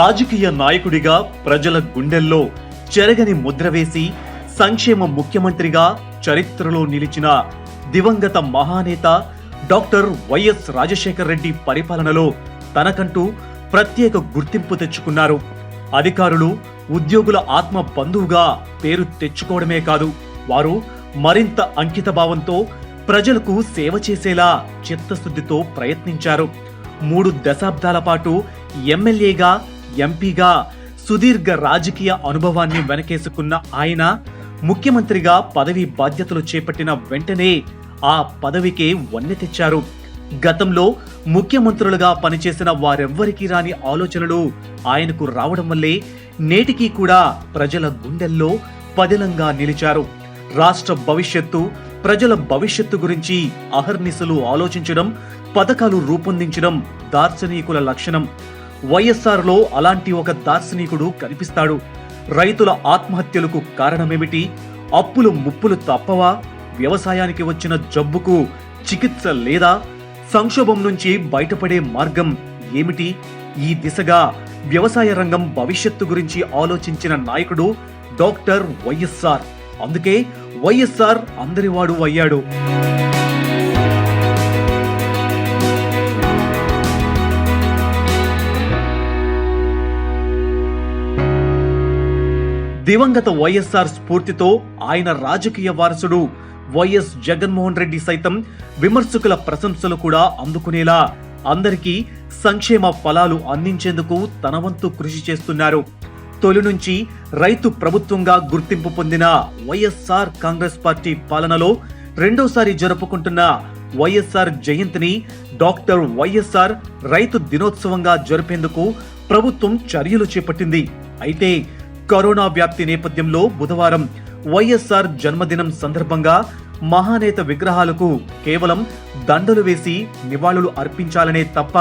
రాజకీయ నాయకుడిగా ప్రజల గుండెల్లో చెరగని ముద్ర వేసి సంక్షేమ ముఖ్యమంత్రిగా చరిత్రలో నిలిచిన దివంగత మహానేత డాక్టర్ వైఎస్ రాజశేఖర రెడ్డి పరిపాలనలో తనకంటూ ప్రత్యేక గుర్తింపు తెచ్చుకున్నారు. అధికారులు ఉద్యోగుల ఆత్మ బంధువుగా పేరు తెచ్చుకోవడమే కాదు వారు మరింత అంకితభావంతో ప్రజలకు సేవ చేసేలా చిత్తశుద్ధితో ప్రయత్నించారు. మూడు దశాబ్దాల పాటు ఎమ్మెల్యేగా ఎంపీగా సుదీర్ఘ రాజకీయ అనుభవాన్ని వెనకేసుకున్న ఆయన ముఖ్యమంత్రిగా పదవి బాధ్యతలు చేపట్టిన వెంటనే ఆ పదవికే వన్నె తెచ్చారు. గతంలో ముఖ్యమంత్రులుగా పనిచేసిన వారెవ్వరికీ రాని ఆలోచనలు ఆయనకు రావడం వల్లే నేటికి కూడా ప్రజల గుండెల్లో పదిలంగా నిలిచారు. రాష్ట్ర భవిష్యత్తు ప్రజల భవిష్యత్తు గురించి అహర్నిశలు ఆలోచించడం పథకాలు రూపొందించడం దార్శనికుల లక్షణం. వైఎస్ఆర్లో అలాంటి ఒక దార్శనికుడు కనిపిస్తాడు. రైతుల ఆత్మహత్యలకు కారణమేమిటి? అప్పులు ముప్పులు తప్పవా? వ్యవసాయానికి వచ్చిన జబ్బుకు చికిత్స లేదా? సంక్షోభం నుంచి బయటపడే మార్గం ఏమిటి? ఈ దిశగా వ్యవసాయ రంగం భవిష్యత్తు గురించి ఆలోచించిన నాయకుడు డాక్టర్ వైఎస్ఆర్. అందుకే వైఎస్ఆర్ అందరివాడు అయ్యాడు. దివంగత వైఎస్ఆర్ స్ఫూర్తితో ఆయన రాజకీయ వారసుడు వైఎస్ జగన్మోహన్ రెడ్డి సైతం విమర్శకుల ప్రశంసలు కూడా అందుకునేలా అందరికీ సంక్షేమ ఫలాలు అందించేందుకు తన వంతు కృషి చేస్తున్నారు. తొలి నుంచి రైతు ప్రభుత్వంగా గుర్తింపు పొందిన వైఎస్ఆర్ కాంగ్రెస్ పార్టీ పాలనలో రెండోసారి జరుపుకుంటున్న వైఎస్ఆర్ జయంతిని డాక్టర్ వైఎస్ఆర్ రైతు దినోత్సవంగా జరిపేందుకు ప్రభుత్వం చర్యలు చేపట్టింది. అయితే కరోనా వ్యాప్తి నేపథ్యంలో బుధవారం వైఎస్ఆర్ జన్మదినం సందర్భంగా మహానేత విగ్రహాలకు కేవలం దండలు వేసి నివాళులు అర్పించాలనే తప్ప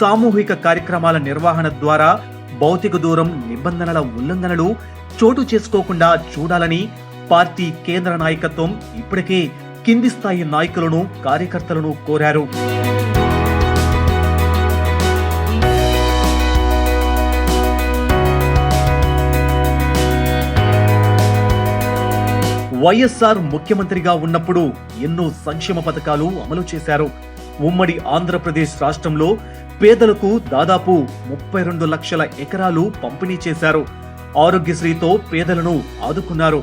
సామూహిక కార్యక్రమాల నిర్వహణ ద్వారా భౌతిక దూరం నిబంధనల ఉల్లంఘనలు చోటు చేసుకోకుండా చూడాలని పార్టీ కేంద్ర నాయకత్వం ఇప్పటికే కింది స్థాయి నాయకులను కార్యకర్తలను కోరారు. వైఎస్ఆర్ ముఖ్యమంత్రిగా ఉన్నప్పుడు ఎన్నో సంక్షేమ పథకాలు అమలు చేశారు. ఉమ్మడి ఆంధ్రప్రదేశ్ రాష్ట్రంలో పేదలకు దాదాపు ముప్పై రెండు లక్షల ఎకరాలు పంపిణీ చేశారు. ఆరోగ్యశ్రీతో పేదలను ఆదుకున్నారు.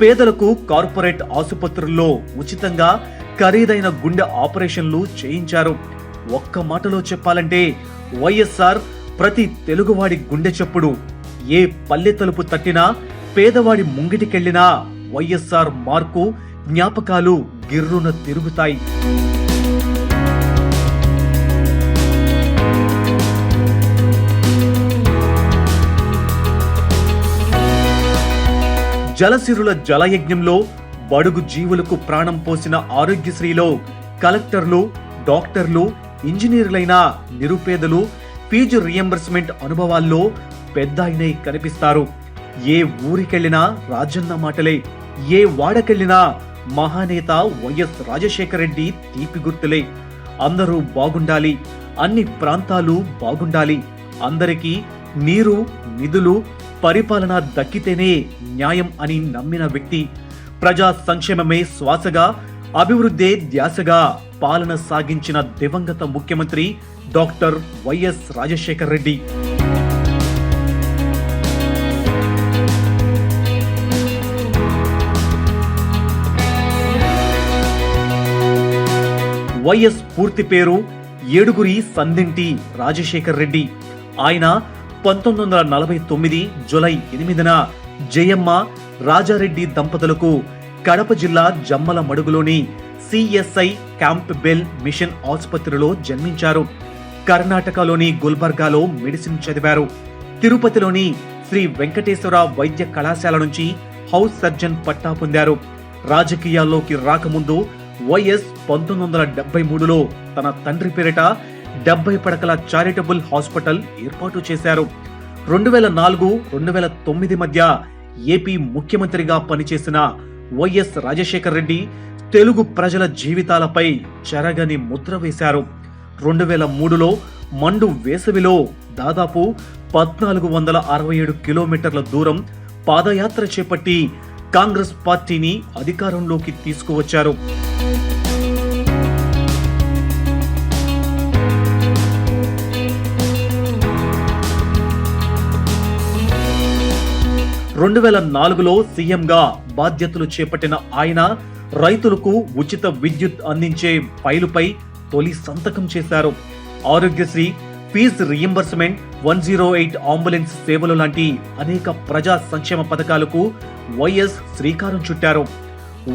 పేదలకు కార్పొరేట్ ఆసుపత్రుల్లో ఉచితంగా ఖరీదైన గుండె ఆపరేషన్లు చేయించారు. ఒక్క మాటలో చెప్పాలంటే వైఎస్ఆర్ ప్రతి తెలుగువాడి గుండె చప్పుడు. ఏ పల్లె తలుపు తట్టినా పేదవాడి ముంగిటికెళ్ళినా వైఎస్ఆర్ మార్కు జ్ఞాపకాలు గిర్రున తిరుగుతాయి. జలసిరుల జలయజ్ఞంలో బడుగు జీవులకు ప్రాణం పోసిన ఆరోగ్యశ్రీలో కలెక్టర్లు డాక్టర్లు ఇంజనీర్లైన నిరుపేదలు ఫీజు రియంబర్స్మెంట్ అనుభవాల్లో పెద్ద కనిపిస్తారు. ఏ ఊరికెళ్ళినా రాజన్న మాటలే. ఏ వాడకెళ్ళినా మహానేత వైఎస్ రాజశేఖర రెడ్డి తీపి గుర్తులే. అందరూ బాగుండాలి అన్ని ప్రాంతాలు బాగుండాలి. అందరికీ నీరు నిధులు పరిపాలన దక్కితేనే న్యాయం అని నమ్మిన వ్యక్తి ప్రజా సంక్షేమమే శ్వాసగా అభివృద్ధే ధ్యాసగా పాలన సాగించిన దివంగత ముఖ్యమంత్రి doctor YS Rajasekhara Reddy. YS పూర్తి పేరు ఏడుగురి సందింటి రాజశేఖర్ రెడ్డి. ఆయన పంతొమ్మిది వందల నలభై తొమ్మిది జులై ఎనిమిదిన జయమ్మ రాజారెడ్డి దంపతులకు కడప జిల్లా జమ్మల మడుగులోని సిఎస్ఐ క్యాంప్ బెల్ మిషన్ ఆసుపత్రిలో జన్మించారు. కర్ణాటకలోని గుల్బర్గాలో మెడిసిన్ చదివారు. తిరుపతిలోని శ్రీ వెంకటేశ్వర వైద్య కళాశాల నుంచి హౌస్ సర్జన్ పట్టా పొందారు. రాజకీయాల్లోకి రాకముందు వైఎస్ పంతొమ్మిది వందల డెబ్బై మూడులో తన తండ్రి పేరిట డెబ్బై పడకల చారిటబుల్ హాస్పిటల్ ఏర్పాటు చేశారు. రెండు వేల నాలుగు రెండు వేల తొమ్మిది మధ్య ఏపీ ముఖ్యమంత్రిగా పనిచేసిన వైఎస్ రాజశేఖర్ రెడ్డి తెలుగు ప్రజల జీవితాలపై చెరగని ముద్ర వేశారు. రెండు వేల మూడులో మండు వేసవిలో దాదాపు పద్నాలుగు వందల అరవై ఏడు కిలోమీటర్ల దూరం పాదయాత్ర చేపట్టి కాంగ్రెస్ పార్టీని అధికారంలోకి తీసుకువచ్చారు. రెండు వేల నాలుగులో సీఎంగా బాధ్యతలు చేపట్టిన ఆయన రైతులకు ఉచిత విద్యుత్ అందించే ఫైలుపై తొలి సంతకం చేశారు. Aarogyasri fee reimbursement one zero eight ambulance సేవలు లాంటి అనేక ప్రజా సంక్షేమ పథకాలకు వైఎస్ శ్రీకారం చుట్టారు.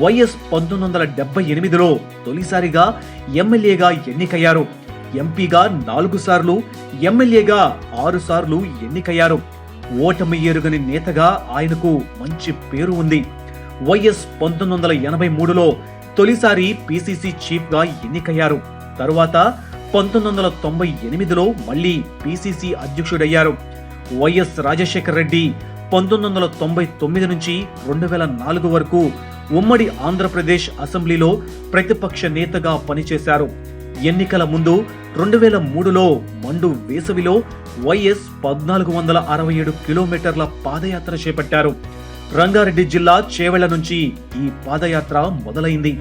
వైఎస్ పంతొమ్మిది వందల డెబ్బై ఎనిమిదిలో తొలిసారిగా ఎమ్మెల్యేగా ఎన్నికయ్యారు. ఎంపీగా నాలుగు సార్లు ఎమ్మెల్యేగా ఆరు సార్లు ఎన్నికయ్యారు. ఓటమి ఎరుగని నేతగా ఆయనకు మంచి పేరు ఉంది. వైఎస్ పంతొమ్మిది వందల ఎనభై మూడులో తొలిసారి పిసిసి చీఫ్గా ఎన్నికయ్యారు. తరువాత పంతొమ్మిది వందల తొంభై ఎనిమిదిలో మళ్ళీ పిసిసి అధ్యక్షుడయ్యారు. వైఎస్ రాజశేఖర రెడ్డి పంతొమ్మిది వందల తొంభై తొమ్మిది నుంచి రెండు వేల నాలుగు వరకు ఉమ్మడి ఆంధ్రప్రదేశ్ అసెంబ్లీలో ప్రతిపక్ష నేతగా పనిచేశారు. ఎన్నికల ముందు రెండు వేల మూడులో మండు వేసవిలో వైఎస్ పద్నాలుగు వందల అరవై ఏడు కిలోమీటర్ల పాదయాత్ర చేపట్టారు. రంగారెడ్డి జిల్లా చేవెళ్ళ నుంచి ఈ పాదయాత్ర మొదలైంది.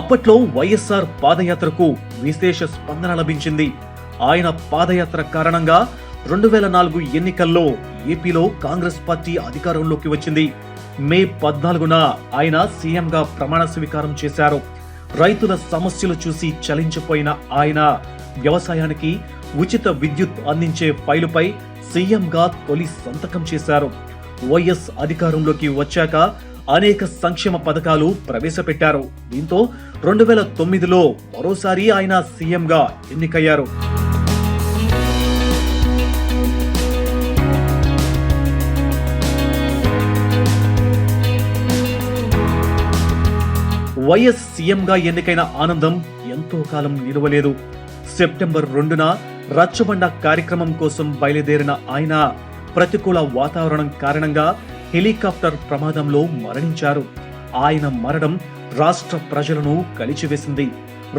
అప్పట్లో వైఎస్ఆర్ పాదయాత్రకు విశేష స్పందన లభించింది. ఆయన పాదయాత్ర కారణంగా రెండు వేల నాలుగు ఎన్నికల్లో ఏపీలో కాంగ్రెస్ పార్టీ అధికారంలోకి వచ్చింది. మే పద్నాలుగున ఆయన సీఎంగా ప్రమాణ స్వీకారం చేశారు. రైతుల సమస్యలు చూసి చలించిపోయిన ఆయన వ్యవసాయానికి ఉచిత విద్యుత్ అందించే ఫైలుపై సీఎంగా తొలి సంతకం చేశారు. వైఎస్ అధికారంలోకి వచ్చాక అనేక సంక్షేమ పథకాలు ప్రవేశపెట్టారు. దీంతో రెండు వేల తొమ్మిదిలో మరోసారి ఆయన సీఎంగా ఎన్నికయ్యారు. వైఎస్ సీఎంగా ఎన్నికైన ఆనందం ఎంతో కాలం నిలవలేదు. సెప్టెంబర్ రెండున రచ్చబండ కార్యక్రమం కోసం బయలుదేరిన ఆయన ప్రతికూల వాతావరణం కారణంగా హెలికాప్టర్ ప్రమాదంలో మరణించారు. ఆయన మరణం రాష్ట్ర ప్రజలను కలిచివేసింది.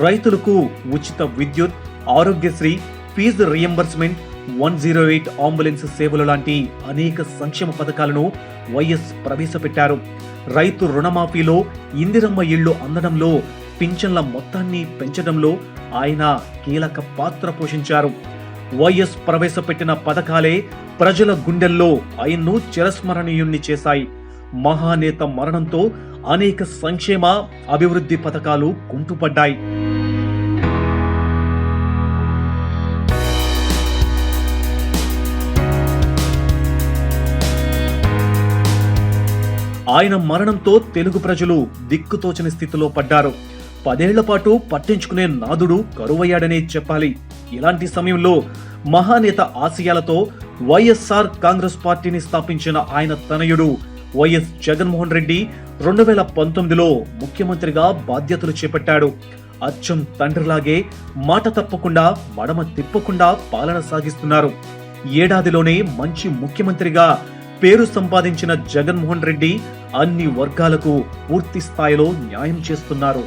రైతులకు ఉచిత విద్యుత్ Aarogyasri fee reimbursement one zero eight ambulance సేవలు లాంటి అనేక సంక్షేమ పథకాలను వైఎస్ ప్రవేశపెట్టారు. రైతు రుణమాఫీలో ఇందిరమ్మ ఇళ్ళు అందడంలో పింఛన్ల మొత్తాన్ని పెంచడంలో ఆయన కీలక పాత్ర పోషించారు. వైఎస్ ప్రవేశపెట్టిన పథకాలే ప్రజల గుండెల్లో ఆయన్ను చిరస్మరణీయుణ్ణి చేశాయి. మహానేత మరణంతో అనేక సంక్షేమ అభివృద్ధి పథకాలు కుంటుపడ్డాయి. ఆయన మరణంతో తెలుగు ప్రజలు దిక్కుతోచని స్థితిలో పడ్డారు. పదేళ్ళ పాటు పట్టించుకునే నాదుడు కరువయ్యాడనే చెప్పాలి. ఇలాంటి సమయంలో మహానేత ఆశయాలతో వైఎస్ఆర్ కాంగ్రెస్ పార్టీని స్థాపించిన ఆయన తనయుడు వైఎస్ జగన్మోహన్ రెడ్డి రెండు వేల పంతొమ్మిదిలో ముఖ్యమంత్రిగా బాధ్యతలు చేపట్టాడు. అచ్చం తండ్రిలాగే మాట తప్పకుండా మడమ తిప్పకుండా పాలన సాగిస్తున్నారు. ఏడాదిలోనే మంచి ముఖ్యమంత్రిగా పేరు సంపాదించిన జగన్మోహన్ రెడ్డి అన్ని వర్గాలకు పూర్తి స్థాయిలో న్యాయం చేస్తున్నారు.